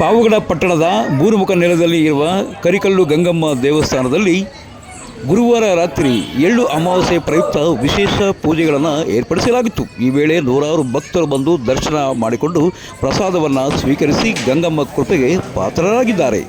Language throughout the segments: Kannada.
ಪಾವಗಡ ಪಟ್ಟಣದ ಮೂರುಮುಖ ನೆಲದಲ್ಲಿ ಇರುವ ಕರಿಕಲ್ಲು ಗಂಗಮ್ಮ ದೇವಸ್ಥಾನದಲ್ಲಿ ಗುರುವಾರ ರಾತ್ರಿ ಎಳ್ಳು ಅಮಾವಾಸ್ಯೆ ಪ್ರಯುಕ್ತ ವಿಶೇಷ ಪೂಜೆಗಳನ್ನು ಏರ್ಪಡಿಸಲಾಗಿತ್ತು. ಈ ವೇಳೆ ನೂರಾರು ಭಕ್ತರು ಬಂದು ದರ್ಶನ ಮಾಡಿಕೊಂಡು ಪ್ರಸಾದವನ್ನು ಸ್ವೀಕರಿಸಿ ಗಂಗಮ್ಮ ಕೃಪೆಗೆ ಪಾತ್ರರಾಗಿದ್ದಾರೆ.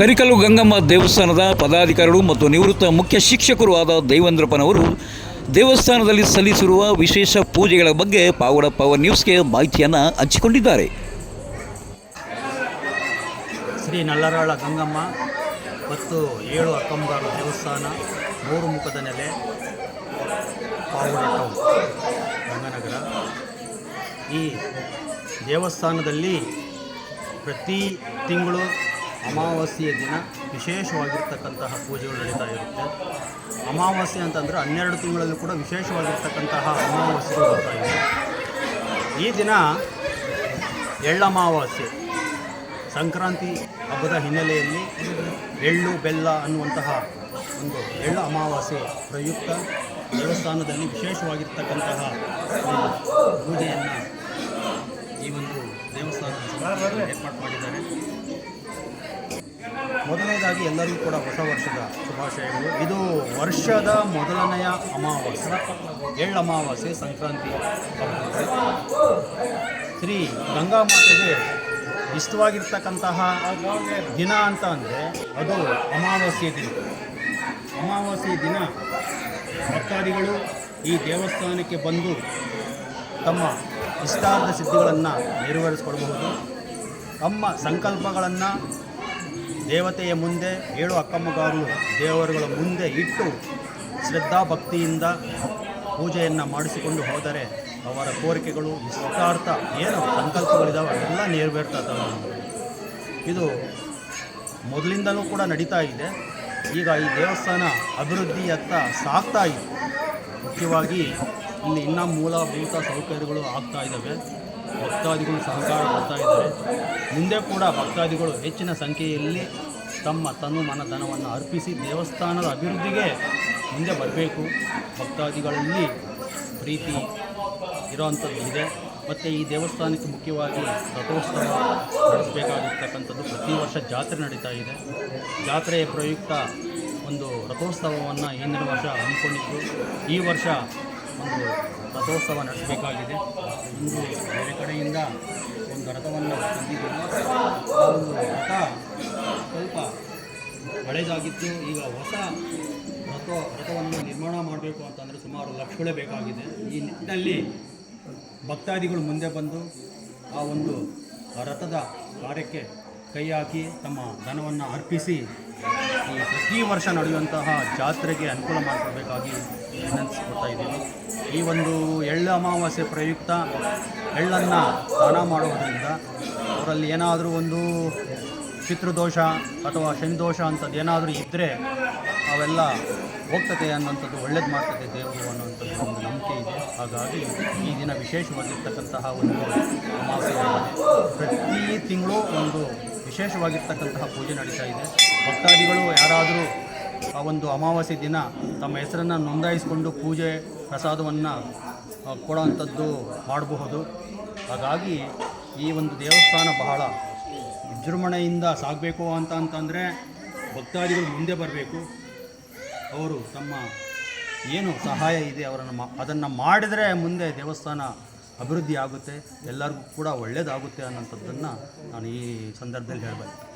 ಕರಿಕಲ್ಲು ಗಂಗಮ್ಮ ದೇವಸ್ಥಾನದ ಪದಾಧಿಕಾರಿಗಳು ಮತ್ತು ನಿವೃತ್ತ ಮುಖ್ಯ ಶಿಕ್ಷಕರು ಆದ ದೇವೇಂದ್ರಪ್ಪನವರು ದೇವಸ್ಥಾನದಲ್ಲಿ ಸಲ್ಲಿಸಿರುವ ವಿಶೇಷ ಪೂಜೆಗಳ ಬಗ್ಗೆ ಪಾವಡ ಪವರ್ ನ್ಯೂಸ್ಗೆ ಮಾಹಿತಿಯನ್ನು ಹಂಚಿಕೊಂಡಿದ್ದಾರೆ. ಶ್ರೀ ನಲ್ಲರಾಳ ಗಂಗಮ್ಮ ಮತ್ತು ಏಳು ಅಕ್ಕಂಬಾರು ದೇವಸ್ಥಾನ, ಮೂರು ಮುಖದ ನೆಲೆ ಗಂಗನಗರ. ಈ ದೇವಸ್ಥಾನದಲ್ಲಿ ಪ್ರತಿ ತಿಂಗಳು ಅಮಾವಾಸ್ಯೆಯ ದಿನ ವಿಶೇಷವಾಗಿರ್ತಕ್ಕಂತಹ ಪೂಜೆಗಳು ನಡೀತಾ ಇರುತ್ತೆ. ಅಮಾವಾಸ್ಯೆ ಅಂತಂದರೆ ಹನ್ನೆರಡು ತಿಂಗಳಲ್ಲಿ ಕೂಡ ವಿಶೇಷವಾಗಿರ್ತಕ್ಕಂತಹ ಅಮಾವಾಸ್ಯೆಗಳು ಬರ್ತಾ ಇದೆ ಈ ದಿನ ಎಳ್ಳಮಾವಾಸ್ಯೆ. ಸಂಕ್ರಾಂತಿ ಹಬ್ಬದ ಹಿನ್ನೆಲೆಯಲ್ಲಿ ಎಳ್ಳು, ಬೆಲ್ಲ ಅನ್ನುವಂತಹ ಒಂದು ಎಳ್ಳು ಅಮಾವಾಸ್ಯೆ ಪ್ರಯುಕ್ತ ದೇವಸ್ಥಾನದಲ್ಲಿ ವಿಶೇಷವಾಗಿರ್ತಕ್ಕಂತಹ ಪೂಜೆಯನ್ನು ಈ ಒಂದು ದೇವಸ್ಥಾನ ಏರ್ಪಾಡು ಮಾಡಿದ್ದಾರೆ. ಮೊದಲನೇದಾಗಿ ಎಲ್ಲರಿಗೂ ಕೂಡ ಹೊಸ ವರ್ಷದ ಶುಭಾಶಯಗಳು. ಇದು ವರ್ಷದ ಮೊದಲನೆಯ ಅಮಾವಾಸ್ಯೆ ಎಳ್ಳು ಅಮಾವಾಸ್ಯೆ ಸಂಕ್ರಾಂತಿ. ಶ್ರೀ ಗಂಗಾ ಮಾತೆಗೆ ಇಷ್ಟವಾಗಿರ್ತಕ್ಕಂತಹ ದಿನ ಅಂತ ಅಂದರೆ ಅದು ಅಮಾವಾಸ್ಯೆ ದಿನ. ಅಮಾವಾಸ್ಯೆ ದಿನ ಭಕ್ತಾದಿಗಳು ಈ ದೇವಸ್ಥಾನಕ್ಕೆ ಬಂದು ತಮ್ಮ ಇಷ್ಟಾರ್ಥ ಸಿದ್ಧಿಗಳನ್ನು ನೆರವೇರಿಸ್ಕೊಳ್ಬಹುದು. ತಮ್ಮ ಸಂಕಲ್ಪಗಳನ್ನು ದೇವತೆಯ ಮುಂದೆ ಏಳು ಅಕ್ಕಮ್ಮಗಾರು ದೇವರುಗಳ ಮುಂದೆ ಇಟ್ಟು ಶ್ರದ್ಧಾ ಭಕ್ತಿಯಿಂದ ಪೂಜೆಯನ್ನು ಮಾಡಿಸಿಕೊಂಡು ಹೋದರೆ ಅವರ ಕೋರಿಕೆಗಳು ಇಷ್ಟಾರ್ಥ ಏನು ಸಂಕಲ್ಪಗಳಿದ್ದಾವೆ ಅದೆಲ್ಲ ನೆರವೇರ್ತದೆ ಇದು ಮೊದಲಿಂದಲೂ ಕೂಡ ನಡೀತಾ ಇದೆ. ಈಗ ಈ ದೇವಸ್ಥಾನ ಅಭಿವೃದ್ಧಿಯತ್ತ ಸಾಗ್ತಾ ಇದೆ. ಮುಖ್ಯವಾಗಿ ಇಲ್ಲಿ ಇನ್ನೂ ಮೂಲಭೂತ ಸೌಕರ್ಯಗಳು ಆಗ್ತಾ ಇದ್ದಾವೆ ಭಕ್ತಾದಿಗಳು ಸಹಕಾರ ಕೊಡ್ತಾ ಇದ್ದಾರೆ. ಮುಂದೆ ಕೂಡ ಭಕ್ತಾದಿಗಳು ಹೆಚ್ಚಿನ ಸಂಖ್ಯೆಯಲ್ಲಿ ತಮ್ಮ ತನು ಮನ ಧನವನ್ನು ಅರ್ಪಿಸಿ ದೇವಸ್ಥಾನದ ಅಭಿವೃದ್ಧಿಗೆ ಮುಂದೆ ಬರಬೇಕು. ಭಕ್ತಾದಿಗಳಲ್ಲಿ ಪ್ರೀತಿ ಇರೋವಂಥದ್ದು ಇದೆ. ಮತ್ತು ಈ ದೇವಸ್ಥಾನಕ್ಕೆ ಮುಖ್ಯವಾಗಿ ರಥೋತ್ಸವ ನಡೆಸಬೇಕಾಗಿರ್ತಕ್ಕಂಥದ್ದು ಪ್ರತಿ ವರ್ಷ ಜಾತ್ರೆ ನಡೀತಾ ಇದೆ. ಜಾತ್ರೆಯ ಪ್ರಯುಕ್ತ ಒಂದು ರಥೋತ್ಸವವನ್ನು ಹಿಂದಿನ ವರ್ಷ ಹಮ್ಮಿಕೊಂಡಿದ್ದು. ಈ ವರ್ಷ ಒಂದು ರಥೋತ್ಸವ ನಡೆಸಬೇಕಾಗಿದೆ. ಇಂದು ಬೇರೆ ಕಡೆಯಿಂದ ಒಂದು ರಥವನ್ನು ಒಂದು ರಥ ಸ್ವಲ್ಪ ಹಳೆಯದಾಗಿತ್ತು ಈಗ ಹೊಸ ರಥ, ರಥವನ್ನು ನಿರ್ಮಾಣ ಮಾಡಬೇಕು ಅಂತಂದರೆ ಸುಮಾರು ಲಕ್ಷಗಳೇ ಬೇಕಾಗಿದೆ. ಈ ನಿಟ್ಟಿನಲ್ಲಿ ಭಕ್ತಾದಿಗಳು ಮುಂದೆ ಬಂದು ಆ ಒಂದು ರಥದ ಕಾರ್ಯಕ್ಕೆ ಕೈ ಹಾಕಿ ತಮ್ಮ ಧನವನ್ನು ಅರ್ಪಿಸಿ ಈ ಪ್ರತಿ ವರ್ಷ ನಡೆಯುವಂತಹ ಜಾತ್ರೆಗೆ ಅನುಕೂಲ ಮಾಡಿಕೊಡ್ಬೇಕಾಗಿ ವಿನಂತಿಸ್ಕೊಡ್ತಾ ಇದ್ದೀನಿ. ಈ ಒಂದು ಎಳ್ಳು ಅಮಾವಾಸ್ಯೆ ಪ್ರಯುಕ್ತ ಎಳ್ಳನ್ನು ದಾನ ಮಾಡೋದರಿಂದ ಅವರಲ್ಲಿ ಏನಾದರೂ ಒಂದು ಪಿತೃದೋಷ ಅಥವಾ ಶನಿದೋಷ ಅಂಥದ್ದು ಏನಾದರೂ ಇದ್ದರೆ ಅವೆಲ್ಲ ಹೋಗ್ತದೆ ಅನ್ನೋಂಥದ್ದು ಒಳ್ಳೇದು ಮಾಡ್ತದೆ ದೇವರು ಅನ್ನೋಂಥದ್ದು ಒಂದು ನಂಬಿಕೆ ಇದೆ. ಹಾಗಾಗಿ ಈ ದಿನ ವಿಶೇಷವಾಗಿರ್ತಕ್ಕಂತಹ ಒಂದು ಅಮಾವಾಸ್ಯೆ ಪ್ರತಿ ತಿಂಗಳು ಒಂದು ವಿಶೇಷವಾಗಿರ್ತಕ್ಕಂತಹ ಪೂಜೆ ನಡೀತಾ ಇದೆ. ಭಕ್ತಾದಿಗಳು ಯಾರಾದರೂ ಆ ಒಂದು ಅಮಾವಾಸ್ಯೆ ದಿನ ತಮ್ಮ ಹೆಸರನ್ನು ನೋಂದಾಯಿಸಿಕೊಂಡು ಪೂಜೆ ಪ್ರಸಾದವನ್ನು ಕೊಡೋವಂಥದ್ದು ಮಾಡಬಹುದು. ಹಾಗಾಗಿ ಈ ಒಂದು ದೇವಸ್ಥಾನ ಬಹಳ ವಿಜೃಂಭಣೆಯಿಂದ ಸಾಗಬೇಕು ಅಂತ ಅಂತಂದರೆ ಭಕ್ತಾದಿಗಳು ಮುಂದೆ ಬರಬೇಕು. ಅವರು ತಮ್ಮ ಏನು ಸಹಾಯ ಇದೆ ಅವರನ್ನು ಅದನ್ನು ಮಾಡಿದರೆ ಮುಂದೆ ದೇವಸ್ಥಾನ ಅಭಿವೃದ್ಧಿ ಆಗುತ್ತೆ ಎಲ್ಲರಿಗೂ ಕೂಡ ಒಳ್ಳೆಯದಾಗುತ್ತೆ ಅನ್ನೋಂಥದ್ದನ್ನು ನಾನು ಈ ಸಂದರ್ಭದಲ್ಲಿ ಹೇಳಬೇಕು